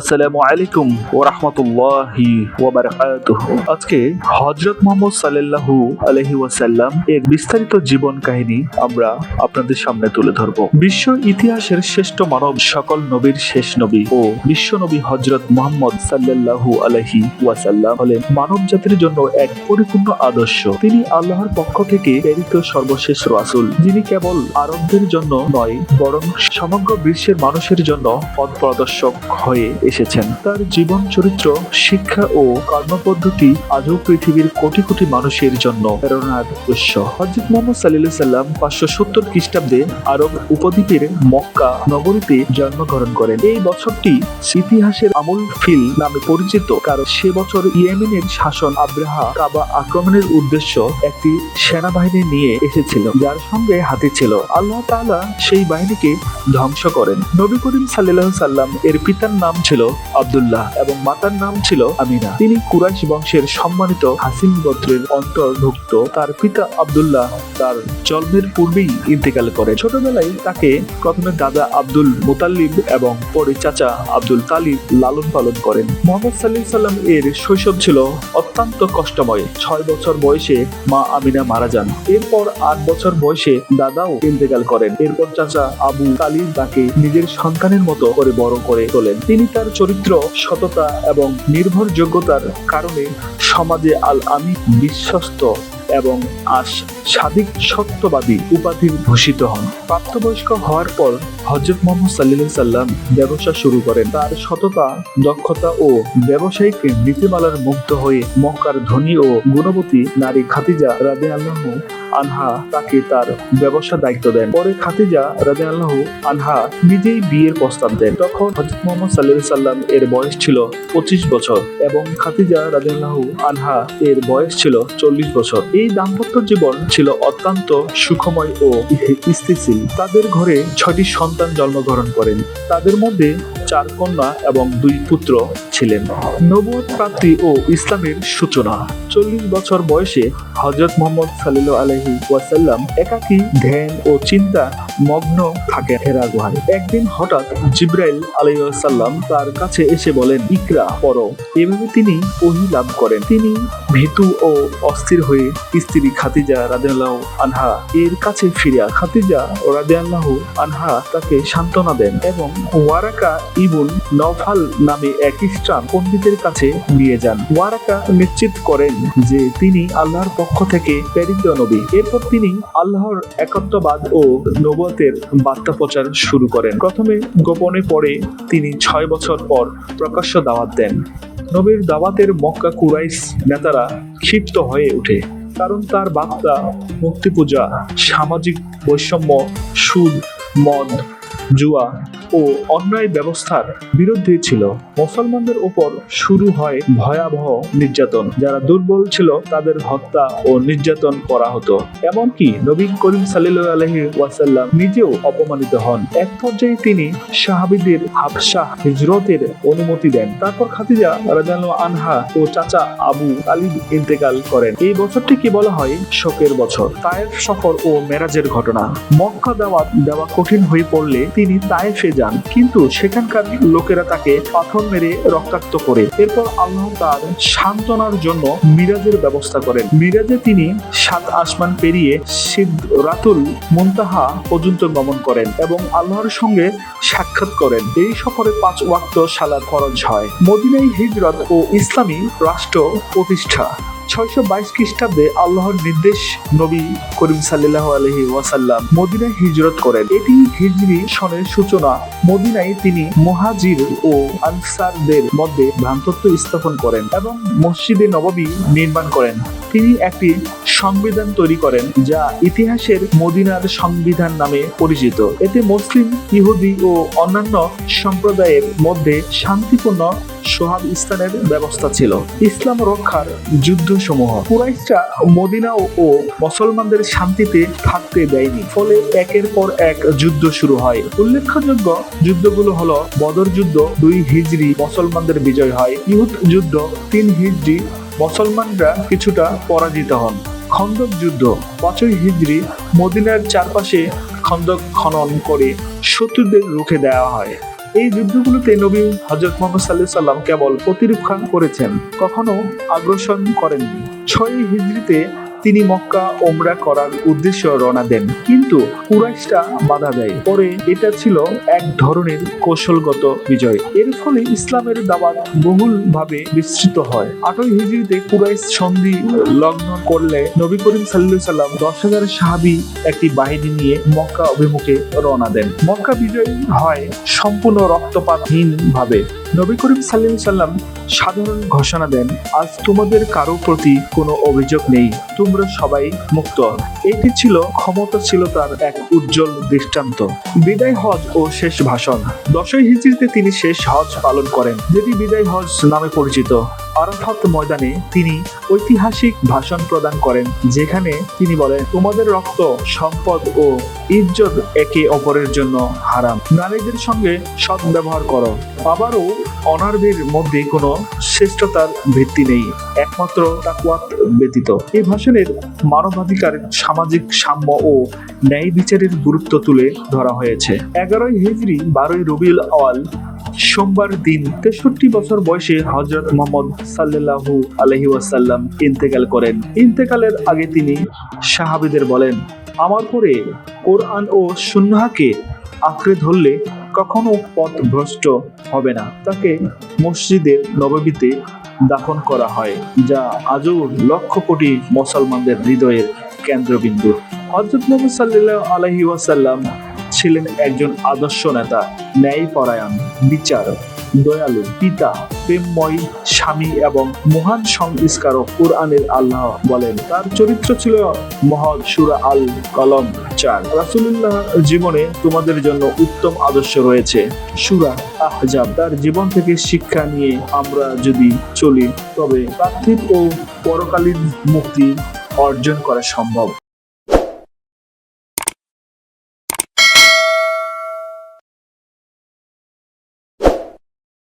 আসসালামু আলাইকুম ও রহমতুল্লাহি আজকে হজরত মোহাম্মদ সাল্লাল্লাহু আলহি ওয়াসাল্লাম এর বিস্তারিত জীবন কাহিনী আমরা আপনাদের সামনে তুলে ধরব। বিশ্ব ইতিহাসের শ্রেষ্ঠ মানব সকল নবীর শেষ নবী ও বিশ্ব নবী হজরত মোহাম্মদ সাল্লাল্লাহু আলহি ওয়াসাল্লাম হলেন মানব জাতির জন্য এক পরিপূর্ণ আদর্শ। তিনি আল্লাহর পক্ষ থেকে প্রেরিত সর্বশেষ রাসূল, যিনি কেবল আরবদের জন্য নয়, বরং সমগ্র বিশ্বের মানুষের জন্য পথ প্রদর্শক হয়ে এসেছেন। তার জীবন চরিত্র, শিক্ষা ও কর্মপদ্ধতি আজও পৃথিবীর কোটি কোটি মানুষের জন্য প্রেরণার উৎস। হজরত মোহাম্মদ সাল্লাহ সাল্লাম পাঁচশো সত্তর খ্রিস্টাব্দে আরব উপদ্বীপের মক্কা নগরীতে জন্মগ্রহণ করেন। এই বছরটি ইতিহাসের আমুল ফিল নামে পরিচিত, কারণ সে বছর ইয়েমেনের শাসন আব্রাহা কাবা আক্রমণের উদ্দেশ্য একটি সেনাবাহিনী নিয়ে এসেছিল, যার সঙ্গে হাতি ছিল। আল্লাহ তাআলা সেই বাহিনীকে ধ্বংস করেন। নবী করিম সাল্লাহ সাল্লাম এর পিতার নাম ছিল আব্দুল্লাহ এবং মাতার নাম ছিল আমিনা। তিনি কুরাইশ বংশের সম্মানিত হাসিন গোত্রের অন্তর্ভুক্ত। তার পিতা আব্দুল্লাহ তার জন্মের পূর্বেই ইন্তেকাল করে। ছোটবেলায় তাকে প্রথমে দাদা আব্দুল মুতাল্লিব এবং পরে চাচা আব্দুল তালিব লালন পালন করেন। মোহাম্মদ সাল্লাহ সাল্লাম এর শৈশব ছিল অত্যন্ত কষ্টময়। ছয় বছর বয়সে মা আমিনা মারা যান। এরপর আট বছর বয়সে দাদাও ইন্তেকাল করেন। এরপর চাচা আবু তালিব তাকে নিজের সন্তানের মতো করে বড় করে তোলেন। তিনি তার চরিত্র, সততা এবং নির্ভরযোগ্যতার কারণে সমাজে আল আমি বিশ্বস্ত এবং আশ সাদিক সত্যবাদী উপাধির ভূষিত হন। প্রাপ্তবয়স্ক হওয়ার পর হজরত মোহাম্মদ সাল্লাহ সাল্লাম ব্যবসা শুরু করেন। তার সততা, দক্ষতা ও ব্যবসায়িক নীতিমালার মুগ্ধ হয়ে মক্কার ধনী ও গুণবতী নারী খাতিজা রাধে আল্লাহ আনহা তাকে তার ব্যবসা দায়িত্ব দেন। পরে খাতিজা রাজা আল্লাহ আনহা নিজেই বিয়ের প্রস্তাব দেন। তখন হজরত মোহাম্মদ সাল্লাহ সাল্লাম এর বয়স ছিল পঁচিশ বছর এবং খাতিজা রাজা আল্লাহ আনহা এর বয়স ছিল চল্লিশ বছর। এই দাম্পত্য জীবন ছিল অত্যন্ত সুখময় ও স্থিতিশীল। তাদের ঘরে ছয়টি সন্তান জন্মগ্রহণ করেন। তাদের মধ্যে চার কন্যা এবং দুই পুত্র ছিলেন। নবুয়ত প্রাপ্তি ও ইসলামের সূচনা। চল্লিশ বছর বয়সে হজরত মোহাম্মদ সাল্লাহ আলহি ওয়াসাল্লাম একাকী ধ্যান ও চিন্তা মগ্ন থাকেন হেরা গুহায়। একদিন হঠাৎ জিব্রাইল আলাইসাল্লাম তার কাছে এসে বলেন, ইকরা, পড়ো। এভাবে তিনি ওহি লাভ করেন। তিনি ভীতু ও অস্থির হয়ে স্ত্রী খাতিজা রাদিয়াল্লাহু আনহা এর কাছে ফিরিয়া খাতিজা রাদিয়াল্লাহু আনহা তাকে সান্ত্বনা দেন এবং ওয়ারাকা ইবুন নফাল নামে এক খ্রিস্টান পণ্ডিতের কাছে নিয়ে যান। ওয়ারাকা নিশ্চিত করেন যে তিনি আল্লাহর পক্ষ থেকে প্রেরিত নবী। এরপর তিনি আল্লাহর একত্ববাদ ও নবতের বার্তা প্রচার শুরু করেন। প্রথমে গোপনে পরে তিনি ছয় বছর পর প্রকাশ্য দাওয়াত দেন। নবীর দাওয়াতের মক্কা কুরাইশ নেতারা ক্ষিপ্ত হয়ে ওঠে কারণ তার বার্তা মুক্তি পূজা সামাজিক বৈষম্য, সুদ, মদ, জুয়া ও অন্যায় ব্যবস্থার বিরুদ্ধে ছিল। মুসলমানদের ওপর শুরু হয় ভয়াবহ নির্যাতন। যারা দুর্বল ছিল, তাদের হত্যা ও নির্যাতন করা হতো। এমনকি নবী করিম সাল্লাহ আলহি ওয়াসাল্লাম নিজেও অপমানিত হন। এক পর্যায়ে তিনি সাহাবিদের হাফসাহ হিজরতের অনুমতি দেন। তারপর খাতিজা রাজানু আনহা ও চাচা আবু তালিব ইন্তেকাল করেন। এই বছরটিকে বলা হয় শোকের বছর। তায়েফ সফর ও মেরাজের ঘটনা। মক্কা দাওয়াত দেওয়া কঠিন হয়ে পড়লে তিনি তায়েফে যান। কিন্তু সেখানকার লোকেরা তাকে পাথর মেরে রক্তাক্ত করে। এরপর আল্লাহ তার সান্ত্বনার জন্য মিরাজের ব্যবস্থা করেন। মিরাজে তিনি সাত আসমান পেরিয়ে সিদ্রাতুল মুনতাহা পর্যন্ত গমন করেন এবং আল্লাহর সঙ্গে সাক্ষাৎ করেন। এই সফরে পাঁচ ওয়াক্ত সালাদ ফরজ হয়। মদিনাই হিজরত ও ইসলামী রাষ্ট্র প্রতিষ্ঠা। ছয়শো বাইশ খ্রিস্টাব্দে আল্লাহর নির্দেশ নবী করিম সাল্লাহ আলহি ওয়াসাল্লাম মদিনায় হিজরত করেন। এটি হিজরি সনের সূচনা। মদিনায় তিনি মুহাজির ও আনসারদের মধ্যে ভ্রান্তত্ব স্থাপন করেন এবং মসজিদে নববী নির্মাণ করেন। তিনি একটি সংবিধান তৈরি করেন যা ইতিহাসের মদিনার সংবিধান নামে পরিচিত। এতে মুসলিম, ইহুদি ও অন্যান্য সম্প্রদায়ের মধ্যে শান্তিপূর্ণ সোহাব স্থানের ব্যবস্থা ছিল। ইসলাম রক্ষার যুদ্ধ সমূহ কুরাইশরা মদিনা ও মুসলমানদের শান্তিতে থাকতে দেয়নি। ফলে একের পর এক যুদ্ধ শুরু হয়। উল্লেখযোগ্য যুদ্ধগুলো হলো বদর যুদ্ধ, দুই হিজরি মুসলমানদের বিজয় হয়। ইহুদ যুদ্ধ, তিন হিজরি মুসলমানরা কিছুটা পরাজিত হন। খন্দক যুদ্ধ। পাঁচই হিজড়ি মদিনার চারপাশে খন্দক খনন করে শত্রুদের রুখে দেওয়া হয়। এই যুদ্ধগুলোতে নবী হজরত মোহাম্মদ সাল্লাহ সাল্লাম কেবল প্রতিরক্ষা করেছেন, কখনো আগ্রাসন করেননি। ছয় হিজড়িতে তিনি মক্কা ওমরা করার উদ্দেশ্য রওনা দেন। কিন্তু কুরাইশরা বাধা দেয়। পরে এটা ছিল এক ধরনের কৌশলগত বিজয়। এর ফলে ইসলামের দাওয়াত বহুলভাবে বিস্তৃত হয়। আটই হিজড়িতে কুরাইশ সন্ধি লগ্ন করলে নবী করিম সাল্লু সাল্লাম দশ হাজার সাহাবি একটি বাহিনী নিয়ে মক্কা অভিমুখে রওনা দেন। মক্কা বিজয় হয় সম্পূর্ণ রক্তপাতহীন ভাবে নবী করিম সাল্লাম সাল্লাম সাধারণ ঘোষণা দেন, আজ তোমাদের কারও প্রতি কোনো অভিযোগ নেই, তোমরা সবাই মুক্ত। এটি ছিল ক্ষমতা ছিল তার এক উজ্জ্বল দৃষ্টান্ত। বিদায় হজ ও শেষ ভাষণ। দশই হিজড়িতে তিনি শেষ হজ পালন করেন, যেটি বিদায় হজ নামে পরিচিত। আরাফাত ময়দানে তিনি ঐতিহাসিক ভাষণ প্রদান করেন, যেখানে তিনি বলেন, তোমাদের রক্ত, সম্পদ ও ইজ্জত একে অপরের জন্য হারাম। নারীদের সঙ্গে সৎ ব্যবহার করো। আবারও অনার্বের মধ্যে কোনো শ্রেষ্ঠতার ভিত্তি নেই। একমাত্র তাকুয়াত ব্যতীত। এই ভাষণের মানবাধিকার, সামাজিক সাম্য ও ন্যায় বিচারের গুরুত্ব তুলে ধরা হয়েছে। এগারোই হিজড়ি বারোই রবিউল আওয়াল সোমবার দিন তেষট্টি বছর বয়সে হজরত মোহাম্মদ সাল্লাল্লাহু আলহি ওয়াসাল্লাম ইন্তেকাল করেন। ইন্তেকালের আগে তিনি সাহাবিদের বলেন, আমার পরে কোরআন ও সুন্নাহকে আঁকড়ে ধরলে কখনো পথ ভ্রষ্ট হবে না। তাকে মসজিদের নববীতে দাফন করা হয়, যা আজও লক্ষ কোটি মুসলমানদের হৃদয়ের কেন্দ্রবিন্দু। হজরত মোহাম্মদ সাল্লাহ আলহি ওয়াসাল্লাম ছিলেন একজন আদর্শ নেতা, ন্যায়পরায়ণ, বিচারক, দয়ালু, পিতা, প্রেমময় স্বামী এবং মহান সংস্কারক কোরআনের আল্লাহ বলেন। তার চরিত্র ছিল মহৎ সুরা আল কলম চার। রাসুলুল্লাহ জীবনে তোমাদের জন্য উত্তম আদর্শ রয়েছে সুরা আহজাব। তার জীবন থেকে শিক্ষা নিয়ে আমরা যদি চলি, তবে পার্থিব ও পরকালীন মুক্তি অর্জন করা সম্ভব।